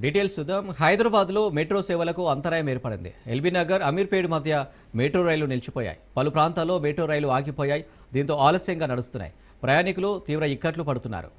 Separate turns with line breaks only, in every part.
Details చూద్దాం. హైదరాబాద్లో metro సేవలకు అంతరాయం ఏర్పడింది. ఎల్బీ నగర్ అమీర్పేట్ మధ్య మెట్రో రైళ్ళు నిలిచిపోయాయి. పలు ప్రాంతాల్లో మెట్రో రైళ్ళు ఆగిపోయాయి. దీంతో ఆలస్యంగా నడుస్తున్నాయి. ప్రయాణికులు తీవ్ర ఇక్కట్లు పడుతున్నారు.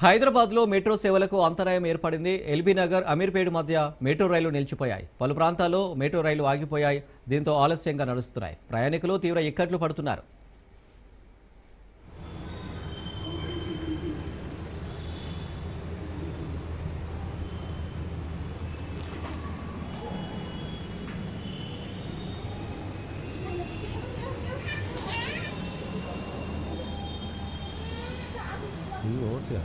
హైదరాబాద్లో మెట్రో సేవలకు అంతరాయం ఏర్పడింది. ఎల్బీ నగర్ అమీర్పేట్ మధ్య మెట్రో రైళ్ళు నిలిచిపోయాయి. పలు ప్రాంతాల్లో మెట్రో రైళ్ళు ఆగిపోయాయి. దీంతో ఆలస్యంగా నడుస్తున్నాయి. ప్రయాణికులు తీవ్ర ఇక్కట్లు పడుతున్నారు. つや。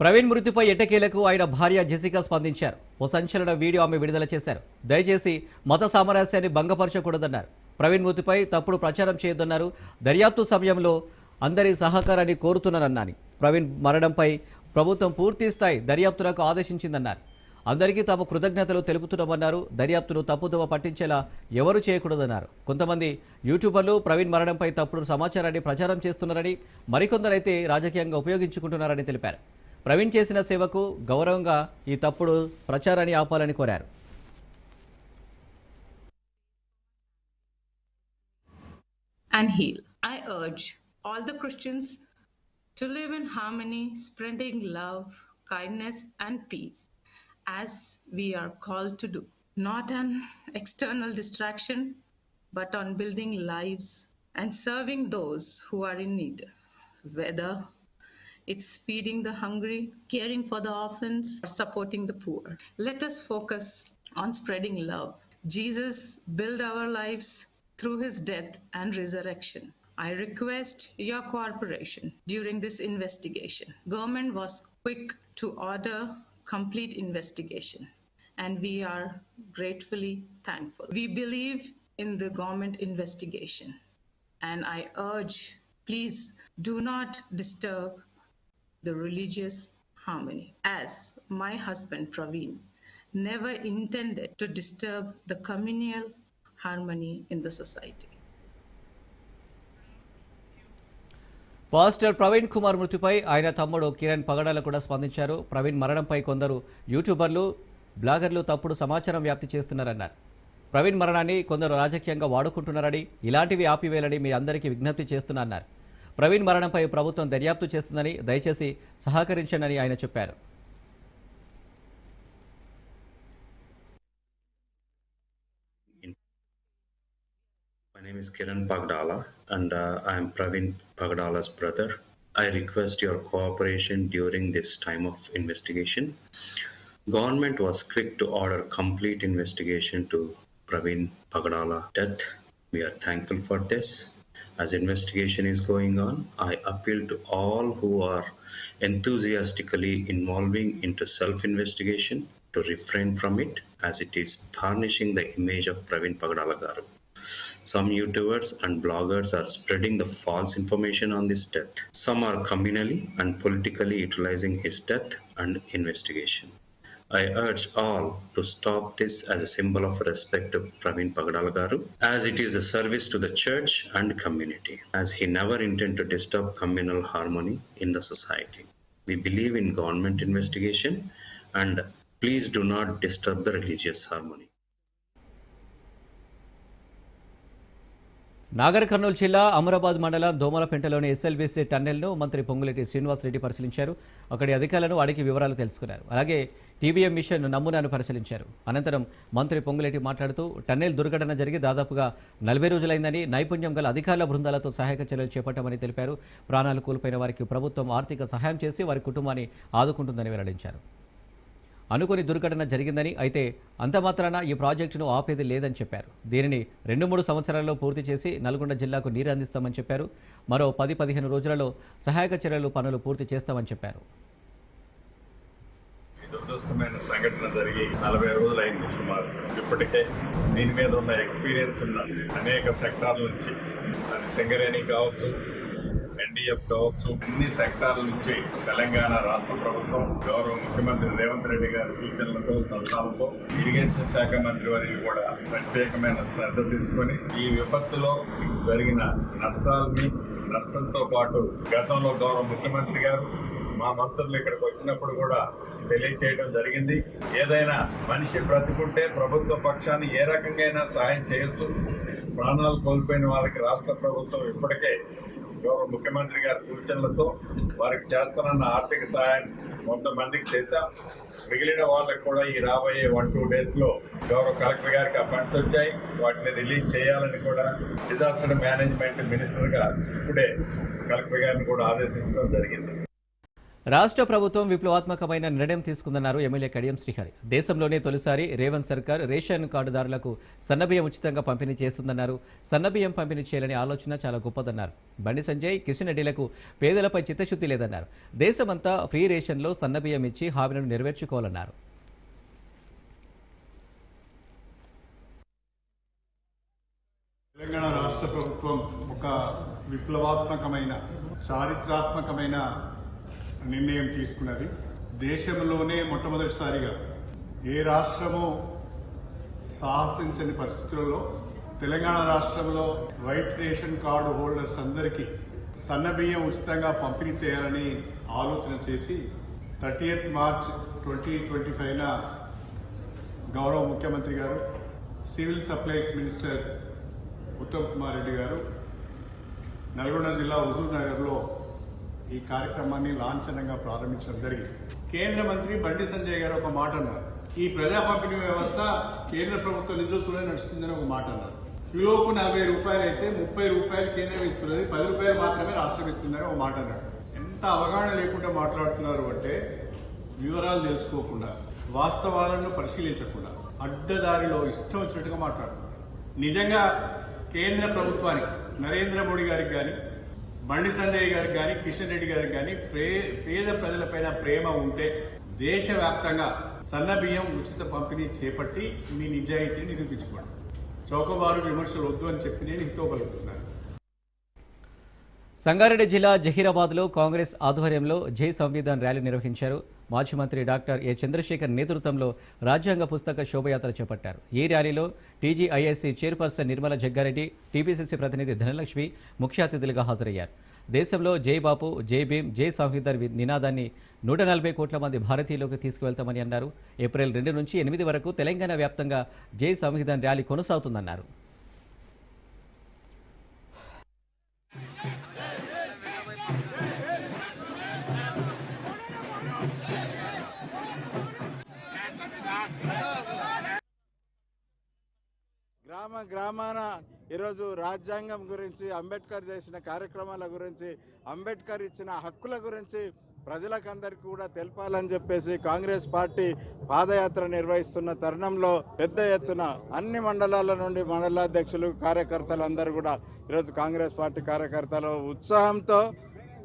ప్రవీణ్ మృతిపై ఎట్టకేలకు ఆయన భార్య జెసికా స్పందించారు. ఓ సంచలన వీడియో ఆమె విడుదల చేశారు. దయచేసి మత సామరస్యాన్ని భంగపరచకూడదన్నారు. ప్రవీణ్ మృతిపై తప్పుడు ప్రచారం చేయొద్దన్నారు. దర్యాప్తు సమయంలో అందరి సహకారాన్ని కోరుతున్నానన్నాని. ప్రవీణ్ మరణంపై ప్రభుత్వం పూర్తి స్థాయి దర్యాప్తులకు ఆదేశించిందన్నారు. అందరికీ తమ కృతజ్ఞతలు తెలుపుతున్నామన్నారు. దర్యాప్తును తప్పుదవ పట్టించేలా ఎవరు చేయకూడదన్నారు. కొంతమంది యూట్యూబర్లు ప్రవీణ్ మరణంపై తప్పుడు సమాచారాన్ని ప్రచారం చేస్తున్నారని మరికొందరైతే రాజకీయంగా ఉపయోగించుకుంటున్నారని తెలిపారు. ప్రవీణ్ చేసిన సేవకు గౌరవంగా ఈ తప్పుడు ప్రచారాన్ని ఆపాలని కోరారు
and heal. I urge all the Christians to live in harmony, spreading love, kindness, and peace as we are called to do. Not an external distraction, but on building lives and serving those who are in need, whether it's feeding the hungry, caring for the orphans, or supporting the poor. Let us focus on spreading love. Jesus built our lives through his death and resurrection. I request your cooperation during this investigation. Government was quick to order complete investigation and we are gratefully thankful. We believe in the government investigation and I urge please do not disturb the religious harmony. As my husband Praveen never intended to disturb the communal harmony in the society.
Pastor Praveen Kumar మృతిపై ఆయన తమ్ముడు కిరణ్ పగడాల కూడా స్పందించారు ప్రవీణ్ మరణంపై కొందరు యూట్యూబర్లు బ్లాగర్లు తప్పుడు సమాచారం వ్యాప్తి చేస్తున్నారన్నారు ప్రవీణ్ మరణాన్ని కొందరు రాజకీయంగా వాడుకుంటున్నారని ఇలాంటివి ఆపివేయాలని మీ అందరికీ విజ్ఞప్తి చేస్తున్నారు ప్రవీణ్ మరణంపై ప్రభుత్వం దర్యాప్తు చేస్తుందని దయచేసి సహకరించండి ఆయన చెప్పారు
My name is Kiran Pagdala, and uh, I am Praveen Pagdala's brother. I request your cooperation during this time of investigation. Government was quick to order complete investigation to Praveen Pagdala death. We are thankful for this. As investigation is going on, I appeal to all who are enthusiastically involving into self-investigation to refrain from it as it is tarnishing the image of Praveen Pagdala Garu. Some YouTubers and bloggers are spreading the false information on this death. Some are communally and politically utilizing his death and investigation. I urge all to stop this as a symbol of respect to Praveen Pagadalagaru, as it is a service to the church and community, as he never intended to disturb communal harmony in the society. We believe in government investigation and please do not disturb the religious harmony.
Nagar Kurnool జిల్లా అమరాబాద్ మండలం దోమలపెంటలోని SLBC టన్నెల్ను మంత్రి పొంగులేటి శ్రీనివాసరెడ్డి పరిశీలించారు. అక్కడి అధికారులను అడిగి వివరాలు తెలుసుకున్నారు. అలాగే టీబీఎం మిషన్ నమూనాను పరిశీలించారు. అనంతరం మంత్రి పొంగులెట్టి మాట్లాడుతూ టన్నెల్ దుర్ఘటన జరిగి దాదాపుగా నలభై రోజులైందని నైపుణ్యం గల అధికారుల బృందాలతో సహాయక చర్యలు చేపట్టామని తెలిపారు. ప్రాణాలు కోల్పోయిన వారికి ప్రభుత్వం ఆర్థిక సహాయం చేసి వారి కుటుంబాన్ని ఆదుకుంటుందని వెల్లడించారు. అనుకుని దుర్ఘటన జరిగిందని అయితే అంతమాత్రాన ఈ ప్రాజెక్టును ఆపేది లేదని చెప్పారు. దీనిని రెండు మూడు సంవత్సరాల్లో పూర్తి చేసి నల్గొండ జిల్లాకు నీరు అందిస్తామని చెప్పారు. మరో పది పదిహేను రోజులలో సహాయక చర్యలు పనులు పూర్తి చేస్తామని చెప్పారు.
దురదృష్టమైన సంఘటన జరిగి నలభై రోజులైంది సుమారు. ఇప్పటికే దీని మీద ఉన్న ఎక్స్పీరియన్స్ ఉన్న అనేక సెక్టార్ల నుంచి. అది సింగరేణి కావచ్చు ఎన్డీఎఫ్ కావచ్చు అన్ని సెక్టార్ల నుంచి తెలంగాణ రాష్ట్ర ప్రభుత్వం గౌరవ ముఖ్యమంత్రి రేవంత్ రెడ్డి గారి సూచనలతో సలహాలతో ఇరిగేషన్ శాఖ మంత్రి వారికి కూడా ప్రత్యేకమైన శ్రద్ధ తీసుకొని ఈ విపత్తులో జరిగిన నష్టాలని నష్టంతో పాటు గతంలో గౌరవ ముఖ్యమంత్రి గారు మా మంత్రులు ఇక్కడికి వచ్చినప్పుడు కూడా తెలియచేయడం జరిగింది. ఏదైనా మనిషి బ్రతుకుంటే ప్రభుత్వ పక్షాన్ని ఏ రకంగా సహాయం చేయొచ్చు. ప్రాణాలు కోల్పోయిన వారికి రాష్ట్ర ప్రభుత్వం ఇప్పటికే గౌరవ ముఖ్యమంత్రి గారి సూచనలతో వారికి చేస్తానన్న ఆర్థిక సహాయం కొంతమందికి చేశాం. మిగిలిన వాళ్ళకి కూడా ఈ రాబోయే వన్ టూ డేస్లో గౌరవ కలెక్టర్ గారికి ఆ ఫండ్స్ వచ్చాయి. వాటిని రిలీజ్ చేయాలని కూడా డిజాస్టర్ మేనేజ్మెంట్ మినిస్టర్గా ఇప్పుడే కలెక్టర్ గారిని కూడా ఆదేశించడం జరిగింది.
రాష్ట్ర ప్రభుత్వం విప్లవాత్మకమైన నిర్ణయం తీసుకుందన్నారు ఎమ్మెల్యే కడియం శ్రీహరి. దేశంలోనే తొలిసారి రేవంత్ సర్కార్ రేషన్ కార్డుదారులకు సన్నబియ్యం ఉచితంగా పంపిణీ చేస్తుందన్నారు. సన్నబియ్యం పంపిణీ చేయాలనే ఆలోచన చాలా గొప్పదన్నారు. బండి సంజయ్ కిషన్ రెడ్డిలకు పేదలపై చిత్తశుద్ధి లేదన్నారు. దేశమంతా ఫ్రీ రేషన్లో సన్నబియ్యం ఇచ్చి హామీలను నెరవేర్చుకోవాలన్నారు.
తెలంగాణ రాష్ట్ర ప్రభుత్వం ఒక విప్లవాత్మకమైన చారిత్రాత్మకమైన నిర్ణయం తీసుకున్నది. దేశంలోనే మొట్టమొదటిసారిగా ఏ రాష్ట్రము సాహసించని పరిస్థితులలో తెలంగాణ రాష్ట్రంలో వైట్ రేషన్ కార్డు హోల్డర్స్ అందరికీ సన్నబియ్యం ఉచితంగా పంపిణీ చేయాలని ఆలోచన చేసి థర్టీ మార్చ్ ట్వంటీ ట్వంటీ ఫైవ్న గౌరవ ముఖ్యమంత్రి గారు civil supplies minister Uttam Kumar Reddy గారు నల్గొండ జిల్లా హుజూర్ నగర్లో ఈ కార్యక్రమాన్ని లాంఛనంగా ప్రారంభించడం జరిగింది. కేంద్ర మంత్రి బండి సంజయ్ గారు ఒక మాట అన్నారు. ఈ ప్రజా పంపిణీ వ్యవస్థ కేంద్ర ప్రభుత్వ నిధులతోనే నడుస్తుందని ఒక మాట అన్నారు. కిలోకు నలభై రూపాయలు అయితే ముప్పై రూపాయలు కేంద్రం ఇస్తున్నది పది రూపాయలు మాత్రమే రాష్ట్రం ఇస్తుందని ఒక మాట అన్నాడు ఎంత అవగాహన లేకుండా మాట్లాడుతున్నారు అంటే వివరాలు తెలుసుకోకుండా వాస్తవాలను పరిశీలించకుండా అడ్డదారిలో ఇష్టం వచ్చినట్టుగా మాట్లాడుతున్నారు. నిజంగా కేంద్ర ప్రభుత్వానికి నరేంద్ర మోడీ గారికి కానీ బండి సంజయ్ గారికి కానీ కిషన్ రెడ్డి గారికి కానీ ప్రే పేద ప్రజలపైన ప్రేమ ఉంటే దేశవ్యాప్తంగా సన్న బియ్యం ఉచిత పంపిణీ చేపట్టి మీ నిజాయితీని నిరూపించుకోండి. చౌకబారు విమర్శలు వద్దు అని చెప్పి నేను హితో పలుకుతున్నాను.
సంగారెడ్డి జిల్లా జహీరాబాద్లో కాంగ్రెస్ ఆధ్వర్యంలో జై సంవిధాన్ ర్యాలీ నిర్వహించారు. మాజీ మంత్రి డాక్టర్ ఏ చంద్రశేఖర్ నేతృత్వంలో రాజ్యాంగ పుస్తక శోభయాత్ర చేపట్టారు. ఈ ర్యాలీలో TGISC chairperson Nirmala Jaggareddy TPCC ప్రతినిధి ధనలక్ష్మి ముఖ్య అతిథులుగా హాజరయ్యారు. దేశంలో జై బాపు జై భీమ్ జై సంహిదర్ నినాదాన్ని నూట నలభై కోట్ల మంది భారతీయులకు తీసుకువెళ్తామని అన్నారు. ఏప్రిల్ రెండు నుంచి ఎనిమిది వరకు తెలంగాణ వ్యాప్తంగా జై సంవిధాన్ ర్యాలీ కొనసాగుతుందన్నారు.
గ్రామ గ్రామాన ఈరోజు రాజ్యాంగం గురించి అంబేద్కర్ చేసిన కార్యక్రమాల గురించి అంబేద్కర్ ఇచ్చిన హక్కుల గురించి ప్రజలకందరికీ కూడా తెలపాలని చెప్పేసి కాంగ్రెస్ పార్టీ పాదయాత్ర నిర్వహిస్తున్న తరుణంలో పెద్ద ఎత్తున అన్ని మండలాల నుండి మండలాధ్యక్షులు కార్యకర్తలు అందరూ కూడా ఈరోజు కాంగ్రెస్ పార్టీ కార్యకర్తలు ఉత్సాహంతో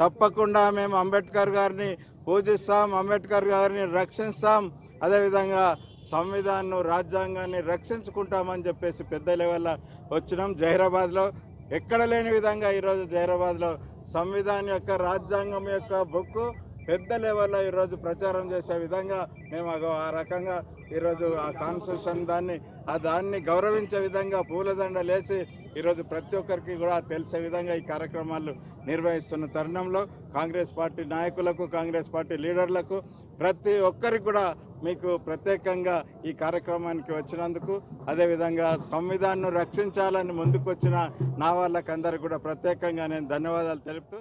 తప్పకుండా మేము అంబేద్కర్ గారిని పూజిస్తాం అంబేద్కర్ గారిని రక్షిస్తాం. అదేవిధంగా సంవిధానం రాజ్యాంగాన్ని రక్షించుకుంటామని చెప్పేసి పెద్ద లెవెల్లో వచ్చినాం. జహీరాబాద్లో ఎక్కడ లేని విధంగా ఈరోజు జహీరాబాద్లో సంవిధానం యొక్క రాజ్యాంగం యొక్క బుక్ పెద్ద లెవెల్లో ఈరోజు ప్రచారం చేసే విధంగా మేము ఆ రకంగా ఈరోజు ఆ కాన్స్టిట్యూషన్ దాన్ని ఆ దాన్ని గౌరవించే విధంగా పూలదండ లేచి ఈరోజు ప్రతి ఒక్కరికి కూడా తెలిసే విధంగా ఈ కార్యక్రమాలు నిర్వహిస్తున్న తరుణంలో కాంగ్రెస్ పార్టీ నాయకులకు కాంగ్రెస్ పార్టీ లీడర్లకు ప్రతి ఒక్కరికి కూడా మీకు ప్రత్యేకంగా ఈ కార్యక్రమానికి వచ్చినందుకు అదేవిధంగా సంవిధానం రక్షించాలని ముందుకొచ్చిన నా వాళ్ళకందరికీ కూడా ప్రత్యేకంగా నేను ధన్యవాదాలు తెలుపుతూ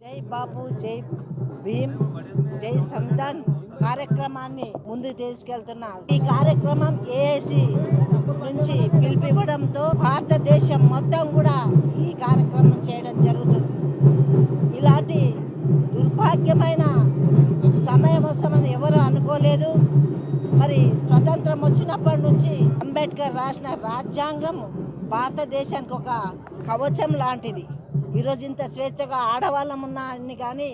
జై బాపు జై భీమ్ జై సంవిధాన్ కార్యక్రమాన్ని ముందుకు తీసుకెళ్తున్నా. ఈ కార్యక్రమం ఏఏసి నుంచి పిలిపివ్వడంతో భారతదేశం మొత్తం కూడా ఈ కార్యక్రమం చేయడం జరుగుతుంది. ఇలాంటి దుర్భాగ్యమైన సమయం వస్తామని ఎవరు అనుకోలేదు. మరి స్వతంత్రం వచ్చినప్పటి నుంచి అంబేద్కర్ రాసిన రాజ్యాంగం భారతదేశానికి ఒక కవచం లాంటిది. ఈరోజు ఇంత స్వేచ్ఛగా ఆడవాళ్ళం ఉన్నా అన్ని కానీ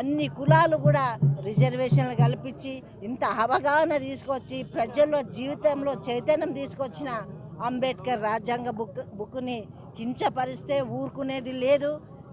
అన్ని కులాలు కూడా రిజర్వేషన్లు కల్పించి ఇంత అవగాహన తీసుకొచ్చి ప్రజల్లో జీవితంలో చైతన్యం తీసుకొచ్చిన అంబేద్కర్ రాజ్యాంగ బుక్ బుక్ని కించపరిస్తే ఊరుకునేది లేదు.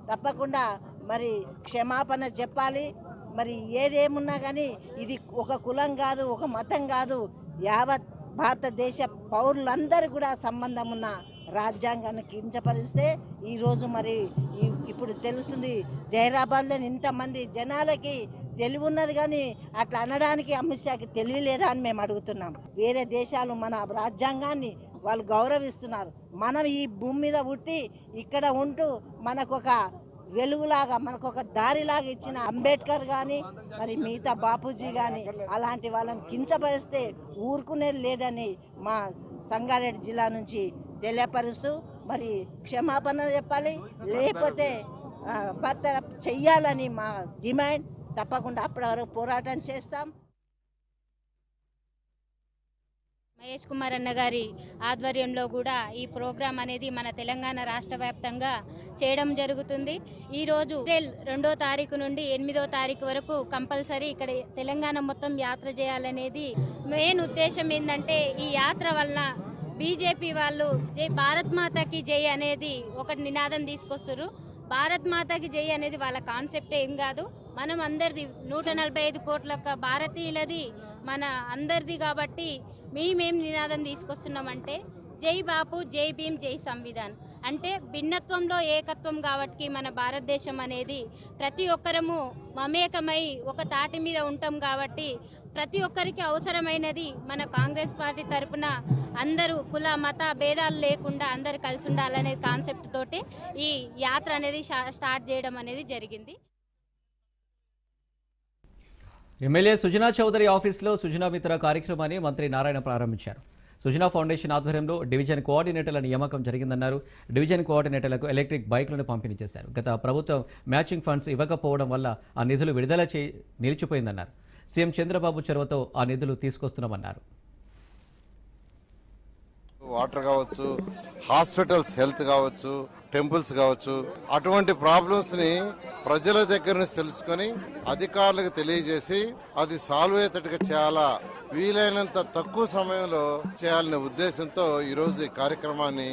తప్పకుండా మరి క్షమాపణ చెప్పాలి. మరి ఏదేమున్నా కానీ ఇది ఒక కులం కాదు ఒక మతం కాదు. యావత్ భారతదేశ పౌరులందరూ కూడా సంబంధం ఉన్న రాజ్యాంగాన్ని కించపరిస్తే ఈరోజు మరి ఈ- ఇప్పుడు తెలుస్తుంది జైరాబాద్లోని ఇంతమంది జనాలకి తెలివి ఉన్నది కానీ అట్లా అనడానికి అమిత్ షాకి తెలియలేదా అని మేము అడుగుతున్నాం. వేరే దేశాలు మన రాజ్యాంగాన్ని వాళ్ళు గౌరవిస్తున్నారు. మనం ఈ భూమి మీద పుట్టి ఇక్కడ ఉంటూ మనకు ఒక వెలుగులాగా మనకు ఒక దారిలాగా ఇచ్చిన అంబేద్కర్ కానీ మరి మిగతా బాపూజీ కానీ అలాంటి వాళ్ళని కించపరిస్తే ఊరుకునేది లేదని మా సంగారెడ్డి జిల్లా నుంచి తెలియపరుస్తూ మరి క్షమాపణ చెప్పాలి. లేకపోతే భర్త చెయ్యాలని మా డిమాండ్. తప్పకుండా అప్పటి వరకు పోరాటం చేస్తాం.
మహేష్ కుమార్ అన్న గారి ఆధ్వర్యంలో కూడా ఈ ప్రోగ్రాం అనేది మన తెలంగాణ రాష్ట్ర వ్యాప్తంగా చేయడం జరుగుతుంది. ఈరోజు ఏప్రిల్ రెండో తారీఖు నుండి ఎనిమిదో తారీఖు వరకు కంపల్సరీ ఇక్కడ తెలంగాణ మొత్తం యాత్ర చేయాలనేది మెయిన్ ఉద్దేశం ఏంటంటే ఈ యాత్ర వలన బీజేపీ వాళ్ళు జై భారత్మాతకి జై అనేది ఒకటి నినాదం తీసుకొస్తారు భారత్మాతకి జై అనేది వాళ్ళ కాన్సెప్ట్ ఏం కాదు. మనం అందరిది నూట నలభై ఐదు కోట్ల యొక్క భారతీయులది మన అందరిది కాబట్టి మేమేం నినాదం తీసుకొస్తున్నామంటే జై బాపు జై భీమ్ జై సంవిధాన్. అంటే భిన్నత్వంలో ఏకత్వం కాబట్టి మన భారతదేశం అనేది ప్రతి ఒక్కరము మమేకమై ఒక తాటి మీద ఉంటాం కాబట్టి ప్రతి ఒక్కరికి అవసరమైనది మన కాంగ్రెస్ పార్టీ తరపున అందరూ కుల మత భేదాలు లేకుండా అందరూ కలిసి ఉండాలనే కాన్సెప్ట్ తోటి ఈ యాత్ర అనేది స్టార్ట్ చేయడం అనేది జరిగింది.
ఎమ్మెల్యే సుజనా చౌదరి ఆఫీస్లో సుజనా మిత్ర కార్యక్రమాన్ని మంత్రి నారాయణ ప్రారంభించారు. సుజనా ఫౌండేషన్ ఆధ్వర్యంలో డివిజన్ కోఆర్డినేటర్ల నియామకం జరిగిందన్నారు. డివిజన్ కోఆర్డినేటర్లకు ఎలక్ట్రిక్ బైక్లను పంపిణీ చేశారు. గత ప్రభుత్వం మ్యాచింగ్ ఫండ్స్ ఇవ్వకపోవడం వల్ల ఆ నిధులు విడుదల చే నిలిచిపోయిందన్నారు. సీఎం చంద్రబాబు చొరవతో ఆ నిధులు తీసుకొస్తున్నామన్నారు.
వాటర్ కావచ్చు హాస్పిటల్స్ హెల్త్ కావచ్చు టెంపుల్స్ కావచ్చు అటువంటి ప్రాబ్లమ్స్ని ప్రజల దగ్గర నుంచి తెలుసుకొని అధికారులకు తెలియజేసి అది సాల్వ్ అయ్యేటట్టుగా చాలా వీలైనంత తక్కువ సమయంలో చేయాలనే ఉద్దేశంతో ఈరోజు ఈ కార్యక్రమాన్ని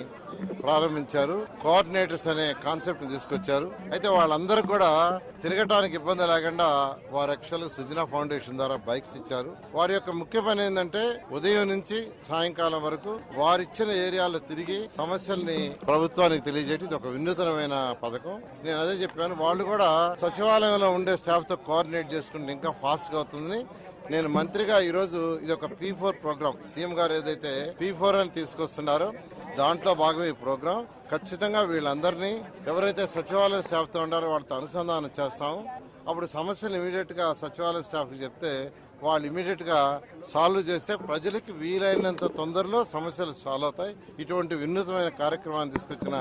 ప్రారంభించారు. కోఆర్డినేటర్స్ అనే కాన్సెప్ట్ తీసుకొచ్చారు. అయితే వాళ్ళందరూ కూడా తిరగటానికి ఇబ్బంది లేకుండా వారి యాక్చువల్ సుజనా ఫౌండేషన్ ద్వారా బైక్స్ ఇచ్చారు. వారి యొక్క ముఖ్య పని ఏంటంటే ఉదయం నుంచి సాయంకాలం వరకు వారిచ్చిన ఏరియాలో తిరిగి సమస్యల్ని ప్రభుత్వానికి తెలియజేయడం ఇది ఒక వినూతనమైన పథకం. నేను అదే చెప్పాను వాళ్ళు కూడా సచివాలయంలో ఉండే స్టాఫ్తో కోఆర్డినేట్ చేసుకుంటే ఇంకా ఫాస్ట్గా అవుతుంది నేను మంత్రిగా ఈ రోజు ఇది ఒక పీ ఫోర్ ప్రోగ్రామ్ సీఎం గారు ఏదైతే పీ ఫోర్ అని తీసుకొస్తున్నారో దాంట్లో భాగమే ఈ ప్రోగ్రాం. ఖచ్చితంగా వీళ్ళందరినీ ఎవరైతే సచివాలయ స్టాఫ్తో వాళ్ళతో అనుసంధానం చేస్తాం అప్పుడు సమస్యలు ఇమీడియట్గా సచివాలయ స్టాఫ్ చెప్తే వాళ్ళు ఇమీడియట్గా సాల్వ్ చేస్తే ప్రజలకి వీలైనంత తొందరలో సమస్యలు సాల్వ్ అవుతాయి. ఇటువంటి వినూతమైన కార్యక్రమాన్ని తీసుకొచ్చిన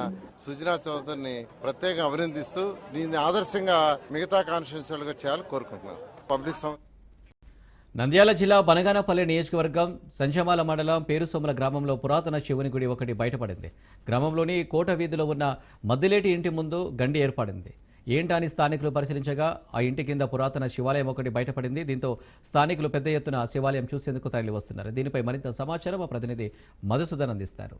సుజనా చౌదరిని ప్రత్యేకంగా అభినందిస్తూ దీన్ని ఆదర్శంగా మిగతా కాన్స్టిట్యూన్సీలుగా చేయాలని కోరుకుంటున్నాను. పబ్లిక్
నంద్యాల జిల్లా బనగానపల్లి నియోజకవర్గం సంజమాల మండలం పేరుసొమ్మల గ్రామంలో పురాతన శివుని గుడి ఒకటి బయటపడింది. గ్రామంలోని కోట వీధిలో ఉన్న మద్దిలేటి ఇంటి ముందు గండి ఏర్పడింది. ఏంటని స్థానికులు పరిశీలించగా ఆ ఇంటి కింద పురాతన శివాలయం ఒకటి బయటపడింది. దీంతో స్థానికులు పెద్ద ఎత్తున శివాలయం చూసేందుకు తరలి వస్తున్నారు దీనిపై మరింత సమాచారం మా ప్రతినిధి మధుసూదన్ అందిస్తారు.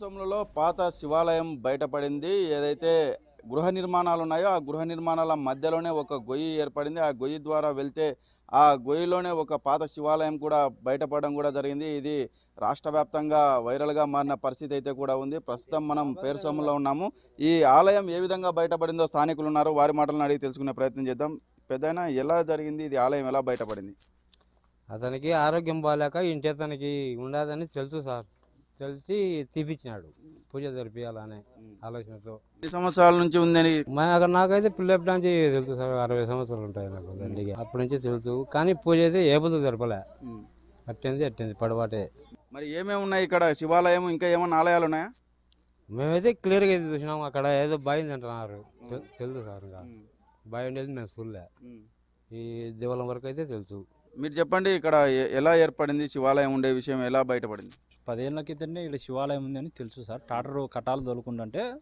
సోములలో పాత శివాలయం బయటపడింది. ఏదైతే గృహ నిర్మాణాలు ఉన్నాయో ఆ గృహ నిర్మాణాల మధ్యలోనే ఒక గొయ్యి ఏర్పడింది. ఆ గొయ్యి ద్వారా వెళ్తే ఆ గొయ్యిలోనే ఒక పాత శివాలయం కూడా బయటపడడం కూడా జరిగింది. ఇది రాష్ట్ర వ్యాప్తంగా వైరల్గా మారిన పరిస్థితి అయితే కూడా ఉంది. ప్రస్తుతం మనం పేరుసొమ్ములో ఉన్నాము. ఈ ఆలయం ఏ విధంగా బయటపడిందో స్థానికులు ఉన్నారు. వారి మాటలను అడిగి తెలుసుకునే ప్రయత్నం చేద్దాం. పెద్దయినా ఎలా జరిగింది? ఇది ఆలయం ఎలా బయటపడింది?
అతనికి ఆరోగ్యం బాగాలేక ఇంటి అతనికి ఉండదని తెలుసు సార్. తెలిసి తీపిచ్చినాడు. పూజ జరిపించాలనే ఆలోచనతో.
ఎన్ని సంవత్సరాల నుంచి ఉందని?
మా అక్కడ నాకైతే పిల్లప్పటి నుంచి తెలుసు సార్ అరవై సంవత్సరాలు ఉంటాయి నాకు దండిగా. అప్పటి నుంచి తెలుసు. కానీ పూజ అయితే ఏ బుద్ధి జరపలే. అట్టింది అట్టింది పడబాటే
మరి ఏమేమి ఉన్నాయి ఇక్కడ? శివాలయం ఇంకా ఏమైనా ఆలయాలు ఉన్నాయా?
మేమైతే క్లియర్గా అయితే చూసినాం. అక్కడ ఏదో బాయింది అంటున్నారు. తె- తెలుసు సార్ ఇంకా. బావి ఉండేది మేము చూడలే ఈ దేవాలయం వరకు అయితే తెలుసు.
మీరు చెప్పండి ఇక్కడ ఎ- ఎలా ఏర్పడింది? శివాలయం ఉండే విషయం ఎలా బయటపడింది?
పదేళ్ళ క్రితమే ఇక్కడ శివాలయం ఉందని తెలుసు సార్. టాటరు కటాలు తోలుకుంటుంటే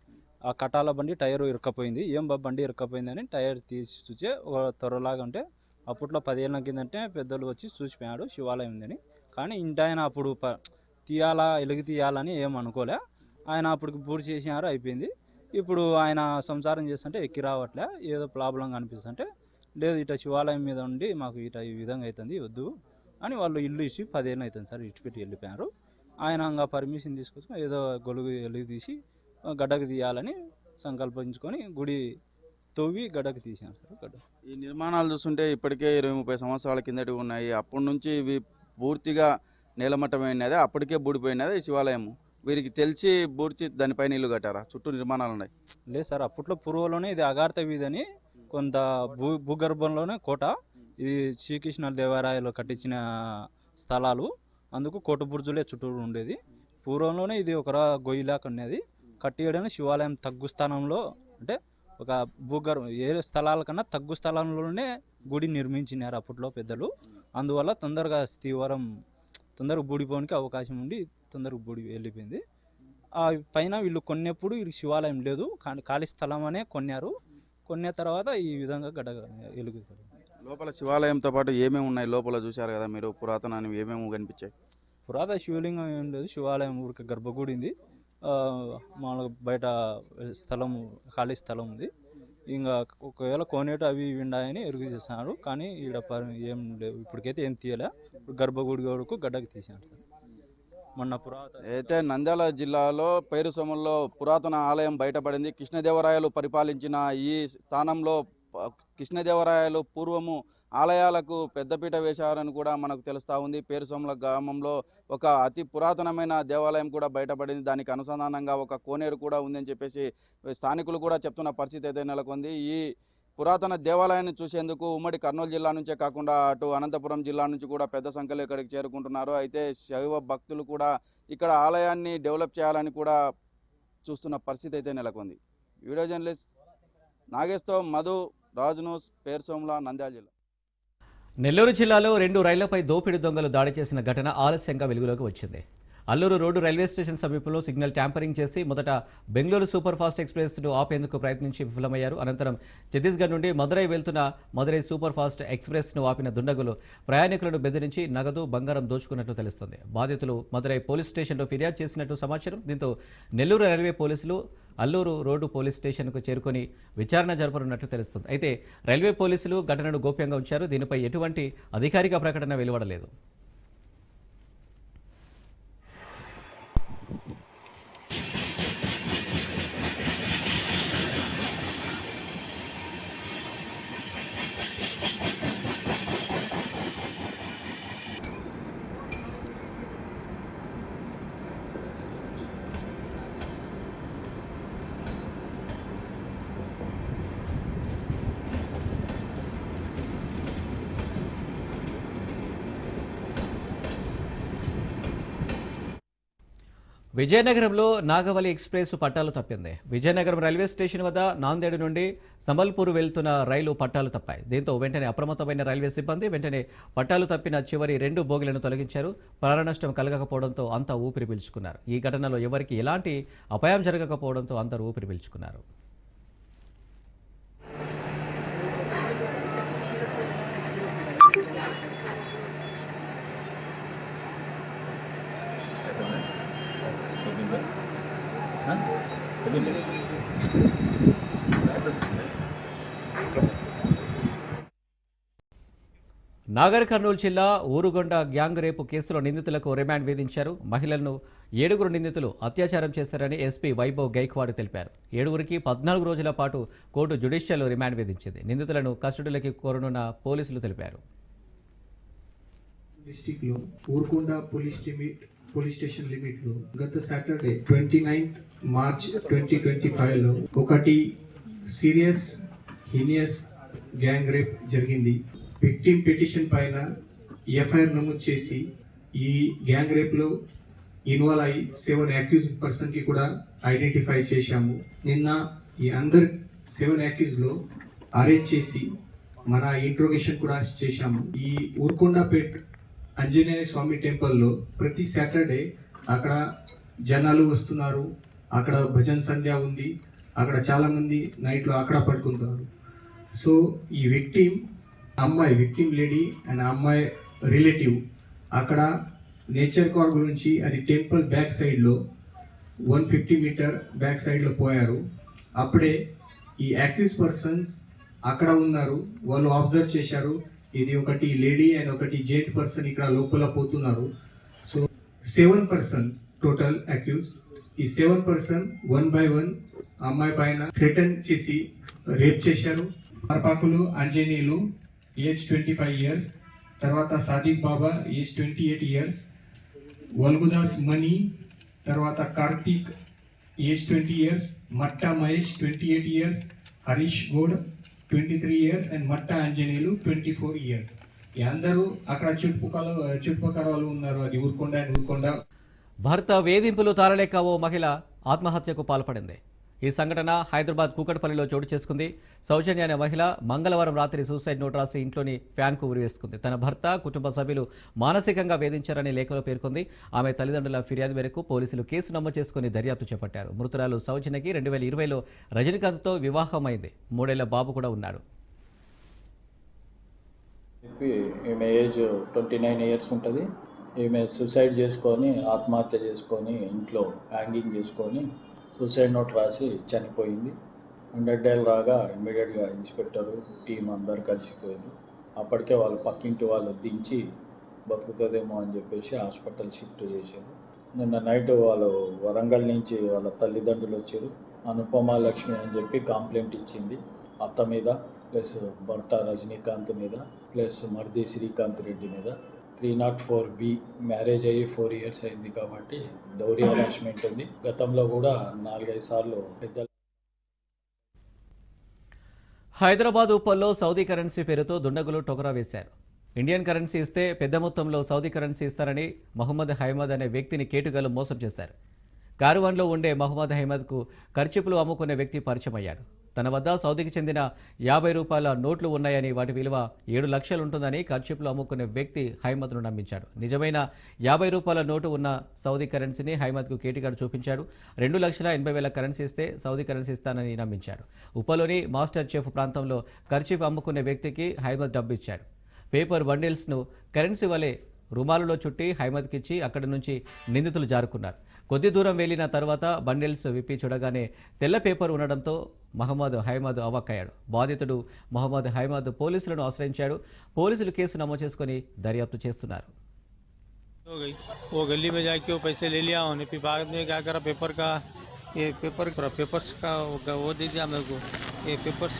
ఆ కటాల బండి టైర్ ఇరుక్కపోయింది. ఏం బా బండి ఇరుక్కపోయిందని టైర్ తీసి చూసే ఒక త్వరలాగా ఉంటే అప్పట్లో పదేళ్ళ కిందంటే పెద్దలు వచ్చి చూసిపోయాడు శివాలయం ఉందని. కానీ ఇంటి ఆయన అప్పుడు ప- తీయాలా ఎలుగు తీయాలని ఏం అనుకోలే. ఆయన అప్పుడు పూర్తి చేసినారు అయిపోయింది. ఇప్పుడు ఆయన సంసారం చేస్తుంటే ఎక్కి రావట్లే. ఏదో ప్రాబ్లం కనిపిస్తుంటే లేదు ఇట శివాలయం మీద ఉండి మాకు ఇట ఈ విధంగా అవుతుంది వద్దు అని వాళ్ళు ఇల్లు ఇచ్చి పదేళ్ళు అవుతుంది సార్. ఇచ్చిపెట్టి వెళ్ళిపోయారు. ఆయన ఇంకా పర్మిషన్ తీసుకొచ్చి ఏదో గొలుగు ఎలుగు తీసి గడ్డకు తీయాలని సంకల్పించుకొని గుడి తవ్వి గడ్డకు తీసినారు సార్ గడ్డ.
ఈ నిర్మాణాలు చూస్తుంటే ఇప్పటికే ఇరవై ముప్పై సంవత్సరాల కిందటి ఉన్నాయి. అప్పటి నుంచి ఇవి పూర్తిగా నేలమట్టమైనదే అప్పటికే బూడిపోయినదే ఈ శివాలయం వీరికి తెలిసి బూడ్చి దానిపైన ఇల్లు కట్టారా? చుట్టూ నిర్మాణాలు ఉన్నాయి.
లేదు సార్ అప్పట్లో పూర్వంలోనే ఇది అగార్త వీధి అని కొంత భూ భూగర్భంలోనే కోట ఇది శ్రీకృష్ణ దేవాలయాలు కట్టించిన స్థలాలు. అందుకు కోట బుర్జులే చుట్టూరు ఉండేది. పూర్వంలోనే ఇది ఒక రా- గొయ్యిలాగా ఉండేది. కట్టియడానికి శివాలయం తగ్గు స్థానంలో అంటే ఒక భూగర్భ ఏ స్థలాల కన్నా తగ్గు స్థలంలోనే గుడి నిర్మించినారు అప్పట్లో పెద్దలు. అందువల్ల తొందరగా స్థివరం తొందరగా బూడిపోవడానికి అవకాశం ఉండి తొందరగా బూడి వెళ్ళిపోయింది. ఆ పైన వీళ్ళు కొన్నప్పుడు ఈ శివాలయం లేదు. కానీ ఖాళీ స్థలం అనే కొన్నారు. కొన్న తర్వాత ఈ విధంగా గడ్డ వెలుగు
లోపల శివాలయంతో పాటు ఏమేమి ఉన్నాయి? లోపల చూశారు కదా మీరు పురాతనాన్ని ఏమేమి కనిపించాయి?
పురాత శివలింగం ఏం లేదు. శివాలయం ఊరికి గర్భగుడి ఉంది. మామూలుగా బయట స్థలం ఖాళీ స్థలం ఉంది. ఇంకా ఒకవేళ కోనేట అవి ఉన్నాయని ఎరుగు చేస్తున్నారు కానీ ఈడ ఏం లేవు. ఇప్పటికైతే ఏం తీయలే. ఇప్పుడు గర్భగుడి వరకు గడ్డకి తీసాను మొన్న పురాత
అయితే నంద్యాల జిల్లాలో పైరుసొమల్లో పురాతన ఆలయం బయటపడింది. కృష్ణదేవరాయలు పరిపాలించిన ఈ స్థానంలో కృష్ణదేవరాయలు పూర్వము ఆలయాలకు పెద్దపీట వేశారని కూడా మనకు తెలుస్తూ ఉంది. పేరుసోమల గ్రామంలో ఒక అతి పురాతనమైన దేవాలయం కూడా బయటపడింది. దానికి అనుసంధానంగా ఒక కోనేరు కూడా ఉందని చెప్పేసి స్థానికులు కూడా చెప్తున్న పరిస్థితి అయితే నెలకొంది. ఈ పురాతన దేవాలయాన్ని చూసేందుకు ఉమ్మడి కర్నూలు జిల్లా నుంచే కాకుండా అటు అనంతపురం జిల్లా నుంచి కూడా పెద్ద సంఖ్యలో ఇక్కడికి చేరుకుంటున్నారు. అయితే శైవ భక్తులు కూడా ఇక్కడ ఆలయాన్ని డెవలప్ చేయాలని కూడా చూస్తున్న పరిస్థితి అయితే నెలకొంది. వీడియో జర్నలిస్ట్ నాగేశ్తో మధు రాజు న్యూస్ పేర్సోమ్లా నంద్యాల జిల్లా
నెల్లూరు జిల్లాలో రెండు రైళ్ళపై దోపిడీ దొంగలు దాడి చేసిన ఘటన ఆలస్యంగా వెలుగులోకి వచ్చింది. అల్లూరు రోడ్డు రైల్వే స్టేషన్ సమీపంలో సిగ్నల్ ట్యాంపరింగ్ చేసి మొదట బెంగళూరు సూపర్ ఫాస్ట్ ఎక్స్ప్రెస్ను ఆపేందుకు ప్రయత్నించి విఫలమయ్యారు. అనంతరం ఛత్తీస్గఢ్ నుండి మదురై వెళ్తున్న మదురై సూపర్ ఫాస్ట్ ఎక్స్ప్రెస్ను ఆపిన దుండగులు ప్రయాణికులను బెదిరించి నగదు బంగారం దోచుకున్నట్లు తెలుస్తుంది. బాధితులు మదురై పోలీస్ స్టేషన్లో ఫిర్యాదు చేసినట్టు సమాచారం. దీంతో నెల్లూరు రైల్వే పోలీసులు అల్లూరు రోడ్డు పోలీస్ స్టేషన్కు చేరుకొని విచారణ జరపనున్నట్లు తెలుస్తుంది. అయితే రైల్వే పోలీసులు ఘటనను గోప్యంగా ఉంచారు. దీనిపై ఎటువంటి అధికారిక ప్రకటన వెలువడలేదు. విజయనగరంలో నాగవల్లి ఎక్స్ప్రెస్ పట్టాలు తప్పింది. విజయనగరం రైల్వే స్టేషన్ వద్ద నాందేడు నుండి సంబల్పూర్ వెళ్తున్న రైలు పట్టాలు తప్పాయి. దీంతో వెంటనే అప్రమత్తమైన రైల్వే సిబ్బంది వెంటనే పట్టాలు తప్పిన చివరి రెండు బోగిలను తొలగించారు. ప్రాణనష్టం కలగకపోవడంతో అంతా ఊపిరి పీల్చుకున్నారు. ఈ ఘటనలో ఎవరికి ఎలాంటి అపాయం జరగకపోవడంతో అందరూ ఊపిరి పీల్చుకున్నారు. నాగర్ కర్నూలు జిల్లా ఊరుగొండ గ్యాంగ్ రేపు కేసులో నిందితులకు రిమాండ్ విధించారు. మహిళలను ఏడుగురు నిందితులు అత్యాచారం చేశారని ఎస్పీ వైభవ్ గైక్వాడ్ తెలిపారు. ఏడుగురికి పద్నాలుగు రోజుల పాటు కోర్టు జ్యుడిషియల్ రిమాండ్ విధించింది. నిందితులను కస్టడీలోకి కోరనున్న పోలీసులు తెలిపారు.
డిస్టిక్లో Urukonda police limit police station లిమిట్లో గత Saturday twenty ninth March twenty twenty ఫైవ్లో ఒకటి సీరియస్ హీనియస్ గ్యాంగ్ రేప్ జరిగింది. విక్టిమ్ పిటిషన్ పైన ఎఫ్ఐఆర్ నమోదు చేసి ఈ గ్యాంగ్ రేప్లో ఇన్వాల్వ్ అయ్యి సెవెన్ అక్యూజ్ పర్సన్కి కూడా ఐడెంటిఫై చేశాము. నిన్న ఈ అందరు సెవెన్ అక్యూజ్లో అరెస్ట్ చేసి మన ఇంట్రోగేషన్ కూడా చేశాము. ఈ ఊర్కొండపేట్ ఆంజనేయ స్వామి టెంపుల్లో ప్రతి సాటర్డే అక్కడ జనాలు వస్తున్నారు. అక్కడ భజన్ సంధ్య ఉంది. అక్కడ చాలామంది నైట్లో అక్కడ పడుకుంటారు. సో ఈ విక్టిమ్ అమ్మాయి విక్టిమ్ లేడీ అండ్ అమ్మాయి రిలేటివ్ అక్కడ నేచర్ కార్ గురించి అది టెంపుల్ బ్యాక్ సైడ్లో వన్ ఫిఫ్టీ మీటర్ బ్యాక్ సైడ్లో పోయారు. అప్పుడే ఈ యాక్యూస్ పర్సన్స్ అక్కడ ఉన్నారు. వాళ్ళు అబ్జర్వ్ చేశారు. ఇది ఒకటి లేడీ అండ్ ఒకటి జెంట్ పర్సన్ ఇక్కడ లోపల పోతున్నారు. So seven persons total accused ఈ seven person one by one అమ్మాయి పైన థ్రెటన్ చేసి రేప్ చేశారు. Parpakulu Anjaneyulu age twenty five years. తర్వాత Sadiq Baba age twenty eight years. Valgudas Mani తర్వాత Karthik age twenty years. Matta Mahesh twenty eight years. Harish Goud twenty three years and Matta Anjaneyulu twenty four years అందరూ అక్కడ చుట్టుపక్కల చుట్టుపక్కల వాళ్ళు ఉన్నారు. అది ఊరుకుండా and
భర్త వేధింపులు తాళలేక ఓ మహిళ ఆత్మహత్యకు పాల్పడింది. ఈ సంఘటన హైదరాబాద్ కూకట్పల్లిలో చోటు చేసుకుంది. సౌజన్య అనే మహిళ మంగళవారం రాత్రి సూసైడ్ నోట్ రాసి ఇంట్లోని ఫ్యాన్కు ఉరివేసుకుంది తన భర్త కుటుంబ సభ్యులు మానసికంగా వేధించారని లేఖలో పేర్కొంది. ఆమె తల్లిదండ్రుల ఫిర్యాదు మేరకు పోలీసులు కేసు నమోదు చేసుకుని దర్యాప్తు చేపట్టారు. మృతురాలు సౌజన్యకి రెండు వేల ఇరవైలో రజనీకాంత్తో వివాహమైంది. మూడేళ్ళ బాబు కూడా ఉన్నాడు.
చెప్పి ఈమె ఏజ్ ట్వంటీ నైన్ ఇయర్స్ ఉంటుంది. ఈమె సూసైడ్ చేసుకొని ఆత్మహత్య చేసుకొని ఇంట్లో హ్యాంగింగ్ చేసుకొని సూసైడ్ నోట్ రాసి చనిపోయింది. హండ్రెడ్ డేలు రాగా ఇమ్మీడియట్గా ఇన్స్పెక్టరు టీం అందరు కలిసిపోయారు. అప్పటికే వాళ్ళు పక్కింటి వాళ్ళు దించి బతుకుతుందేమో అని చెప్పేసి హాస్పిటల్ షిఫ్ట్ చేశారు. నిన్న నైట్ వాళ్ళు వరంగల్ నుంచి వాళ్ళ తల్లిదండ్రులు వచ్చారు. అనుపమ లక్ష్మి అని చెప్పి కంప్లైంట్ ఇచ్చింది. అత్త మీద ప్లస్ భర్త రజనీకాంత్ మీద ప్లస్ మర్ది శ్రీకాంత్ రెడ్డి మీద. Three naught four B marriage అయ్యి ఫోర్ ఇయర్స్ అయింది కాబట్టి డౌరీ అరేంజ్మెంట్ ఉంది. గతంలో కూడా నాలుగైదు సార్లు పెద్ద
హైదరాబాద్ ఉప్పల్లో సౌదీ కరెన్సీ పేరుతో దుండగులు టొకరా వేశారు. ఇండియన్ కరెన్సీ ఇస్తే పెద్ద మొత్తంలో సౌదీ కరెన్సీ ఇస్తారని మహమ్మద్ హైమద్ అనే వ్యక్తిని కేటుగాలు మోసం చేశారు. కారువాన్లో ఉండే మహమ్మద్ హైమద్కు ఖర్చుపులు అమ్ముకునే వ్యక్తి పరిచయం అయ్యాడు తన వద్ద సౌదీకి చెందిన యాభై రూపాయల నోట్లు ఉన్నాయని వాటి విలువ ఏడు లక్షలు ఉంటుందని ఖర్చుపులు అమ్ముకునే వ్యక్తి హైమద్ను నమ్మించాడు. నిజమైన యాభై రూపాయల నోటు ఉన్న సౌదీ కరెన్సీని హైమద్కు కేటీగాడు చూపించాడు. రెండు లక్షల ఎనభై వేల కరెన్సీ ఇస్తే సౌదీ కరెన్సీ ఇస్తానని నమ్మించాడు. ఉప్పలోని మాస్టర్ చెఫ్ ప్రాంతంలో కర్చిఫ్ అమ్ముకునే వ్యక్తికి హైమద్ డబ్బు ఇచ్చాడు పేపర్ బండిల్స్ను కరెన్సీ వలె రుమాలులో చుట్టి హైమద్కిచ్చి అక్కడి నుంచి నిందితులు జారుకున్నారు. కొద్ది దూరం వెళ్లిన తర్వాత బండిల్స్ విప్పి చూడగానే తెల్ల పేపర్ ఉండడంతో మహమ్మద్ హైమద్ అవాక్కయ్యాడు బాధితుడు మహమ్మద్ హైమద్ పోలీసులను ఆశ్రయించాడు పోలీసులు కేసు నమోదు చేసుకుని దర్యాప్తు చేస్తున్నారు
हो गई वो गली में जाके वो पैसे ले लिया उन्हें फिर बाद में क्या करा पेपर का ये पेपर पेपर्स का वो, वो दे दिया मेरे को ये पेपर्स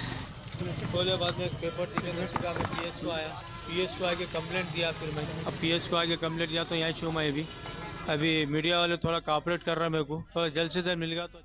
खोले बाद में पेपर दिखे तो उसका मैं पी एस को आया पी एस को आके कंप्लेंट दिया फिर मैं अब पी एस को आके कंप्लेंट दिया तो यहाँ छू मैं अभी अभी मीडिया वाले थोड़ा कॉपरेट कर रहे हैं मेरे को। थोड़ा जल्द से जल्द मिल गया तो